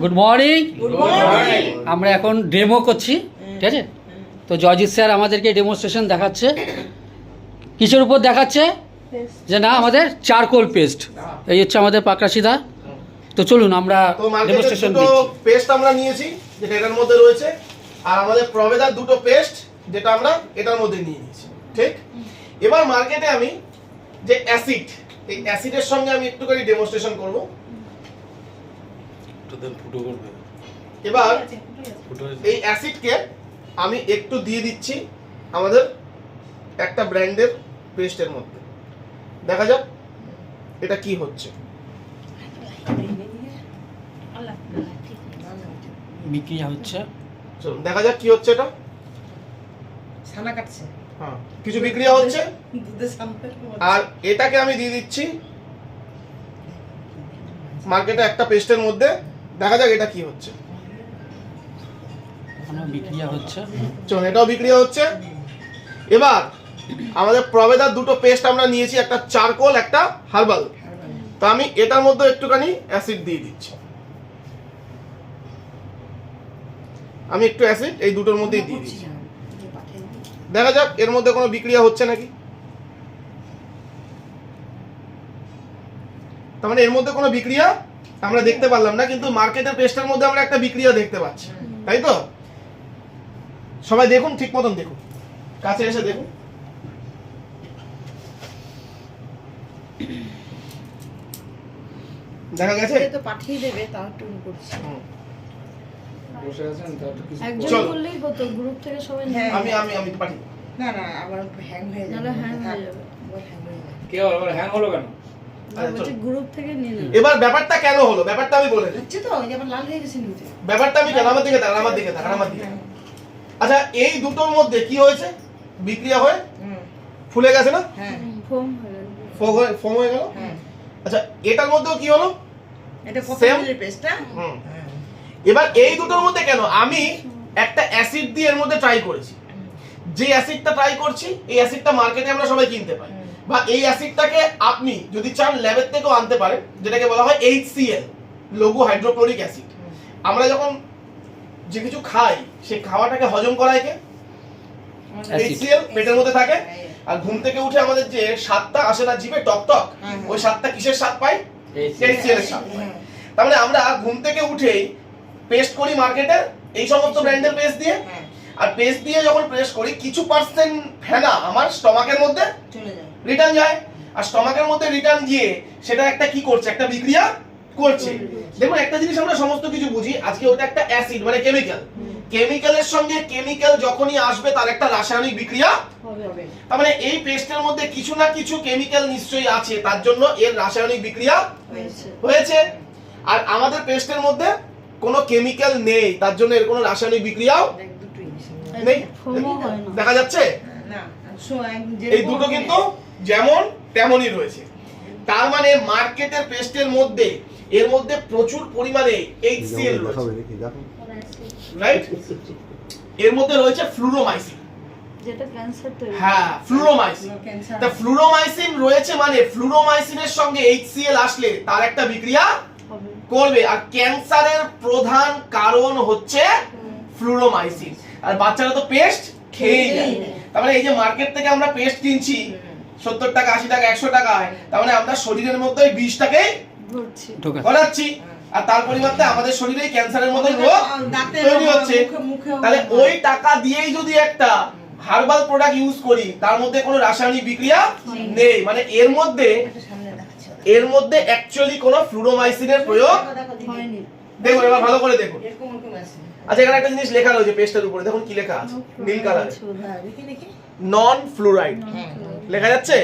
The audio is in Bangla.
গুড মর্নিং আমরা এখন ডেমো করছি ঠিক আছে? তো জয়জিৎ স্যার আমাদেরকে ডেমোস্ট্রেশন দেখাচ্ছে। কিসের উপর দেখাচ্ছে? যে না আমাদের চারকোল পেস্ট এই হচ্ছে আমাদের পাকরাশিদা। তো চলুন আমরা ডেমোস্ট্রেশন দুটো পেস্ট আমরা নিয়েছি যেটা এটার মধ্যে রয়েছে। আর আমাদের প্রবেদার দুটো পেস্ট যেটা আমরা এটার মধ্যে নিয়ে নিয়েছি ঠিক? এবার মার্কেটে আমি যে অ্যাসিড এই অ্যাসিডের সঙ্গে আমি একটুখানি ডেমোস্ট্রেশন করব। ফুটো করবে। এবার এই অ্যাসিডকে আমি একটু দিয়ে দিচ্ছি আমাদের একটা ব্র্যান্ডের পেস্টের মধ্যে। দেখা যাক এটা কি হচ্ছে। বিক্রিয়া হচ্ছে। চলুন দেখা যাক কি হচ্ছে এটা। ছানা কাটছে। হ্যাঁ কিছু বিক্রিয়া হচ্ছে। আর এটাকে আমি দিয়ে দিচ্ছি মার্কেটে একটা পেস্টের মধ্যে দেখা যাক এটা কি হচ্ছে। বিক্রিয়া হচ্ছে। চলুন এটাও বিক্রিয়া হচ্ছে। এবার আমাদের প্রবেদার দুটো পেস্ট আমরা নিয়েছি একটা চারকোল একটা হার্বাল। তো আমি এটার মধ্যে একটুখানি অ্যাসিড দিয়ে দিচ্ছি। আমি একটু অ্যাসিড এই দুটোর মধ্যেই দিয়ে দিচ্ছি। দেখা যাক এর মধ্যে কোনো বিক্রিয়া হচ্ছে নাকি? তার মানে এর মধ্যে কোনো বিক্রিয়া আমরা দেখতে পারলাম না কিন্তু মার্কেটের পেস্টের মধ্যে আমরা একটা বিক্রিয়া দেখতে পাচ্ছি। তাই তো? সবাই দেখুন ঠিক মতন দেখুন। কাছে এসে দেখুন। দেখা গেছে? তো পাঠিয়ে দেবে তাও করছি। বসে আছেন তার তো কিছু একজন চলো। করলেই হতো গ্রুপ থেকে সবাই হ্যাঁ। আমি আমি আমি পাঠিয়ে না না আবার হ্যাং হয়ে যাবে। হয়ে hang হয়ে যাবে। কে আবার হ্যাং হলো কেন। গ্রুপ থেকে নিয়ে নেবে এবার ব্যাপারটা কেন হলো? ব্যাপারটা আমি বলে দিই। হচ্ছে তো আবার লাল হয়ে গেছে নিচে। ব্যাপারটা আমি কেন? আমার দিকে তাকান আমার দিকে তাকান আমার দিকে। আচ্ছা এই দুটোর মধ্যে কি হয়েছে? বিক্রিয়া হয়ে? ফুলে গেছে না? হ্যাঁ। ফোম হয়ে ফোম হয়ে গেল? হ্যাঁ। আচ্ছা এটার মধ্যেও কি হলো? এটা কত পেস্টটা হুম। এবার এই দুটোর মধ্যে কেন? আমি একটা অ্যাসিড দিয়ে এর মধ্যে ট্রাই করেছি। যে অ্যাসিডটা ট্রাই করছি এই অ্যাসিডটা মার্কেটে আমরা সবাই কিনতে পাই। বা এই অ্যাসিডটাকে আপনি যদি চান ল্যাবের থেকেও আনতে পারেন যেটাকে বলা হয় এইচসিএল লঘু হাইড্রোক্লোরিক অ্যাসিড আমরা যখন যে কিছু খাই সেই খাওয়াটাকে হজম করায় কে. এইচসিএল পেটের মধ্যে থাকে। আর ঘুম থেকে উঠে আমাদের যে স্বাদটা আসে না জিভে টক টক। ওই স্বাদটা কিসের স্বাদ পাই? এইচসিএল এর স্বাদ পাই। তার মানে আমরা ঘুম থেকে উঠেই পেস্ট করি মার্কেটে এই সমস্ত ব্র্যান্ডের পেস্ট দিয়ে। হ্যাঁ। আর পেস্ট দিয়ে যখন পেস্ট করি কিছু পার্সেন্ট ফেনা আমার স্টমাকের মধ্যে চলে যায়। রিটার্ন যায় আর স্টমাকের মধ্যে রিটার্ন গিয়ে সেটা একটা কি করছে? একটা বিক্রিয়া করছে। দেখুন একটা জিনিস আমরা সমস্ত কিছু বুঝি আজকে ওটা একটা অ্যাসিড মানে কেমিক্যাল কেমিক্যালের সঙ্গে কেমিক্যাল যখনই আসবে তার একটা রাসায়নিক বিক্রিয়া হবে হবে। তার মানে এই পেস্টের মধ্যে কিছু না কিছু কেমিক্যাল নিশ্চয়ই আছে তার জন্য এর রাসায়নিক বিক্রিয়া হয়েছে। হয়েছে। আর আমাদের পেস্টের মধ্যে কোনো কেমিক্যাল নেই তার জন্য এর কোনো রাসায়নিক বিক্রিয়াও নেই। হয় দেখা যাচ্ছে? না এই দুটো কিন্তু যেমন তেমনই রয়েছে। তার মানে মার্কেটের পেস্টের মধ্যে এর মধ্যে প্রচুর পরিমাণে এইচসিএল রয়েছে। রাইট এর মধ্যে রয়েছে ফ্লুরোমাইসিন যেটা ক্যান্সার তৈরি হ্যাঁ ফ্লুরোমাইসিন তা ফ্লুরোমাইসিন রয়েছে মানে ফ্লুরোমাইসিনের সঙ্গে এইচসিএল আসলে তার একটা বিক্রিয়া করবে। আর ক্যান্সারের প্রধান কারণ হচ্ছে ফ্লুরোমাইসিন আর বাচ্চারা তো পেস্ট খেয়েই যায়। তার মানে এই যে মার্কেট থেকে আমরা পেস্ট কিনছি সত্তর টাকা আশি টাকা একশো টাকায় তার মানে আমরা শরীরের মধ্যে ওই বিষটাকেই ঢোকা আর তার পরিবর্তে আমাদের শরীরে ক্যান্সারের মতো রোগ তৈরি হচ্ছে। তাহলে ওই টাকা দিয়েই যদি একটা হার্বাল প্রোডাক্ট ইউজ করি তার মধ্যে কোনো রাসায়নিক বিক্রিয়া নেই। মানে এর মধ্যে এর মধ্যে অ্যাকচুয়ালি কোনো ফ্লুরোমাইসিনের প্রয়োগ দেখুন এবার ভালো করে দেখুন। আচ্ছা এখানে একটা জিনিস লেখা রয়েছে পেস্টের উপরে। দেখুন কি লেখা আছে। নীল কালারে। হ্যাঁ দেখি দেখি। নন ফ্লুরাইড লেখা যাচ্ছে।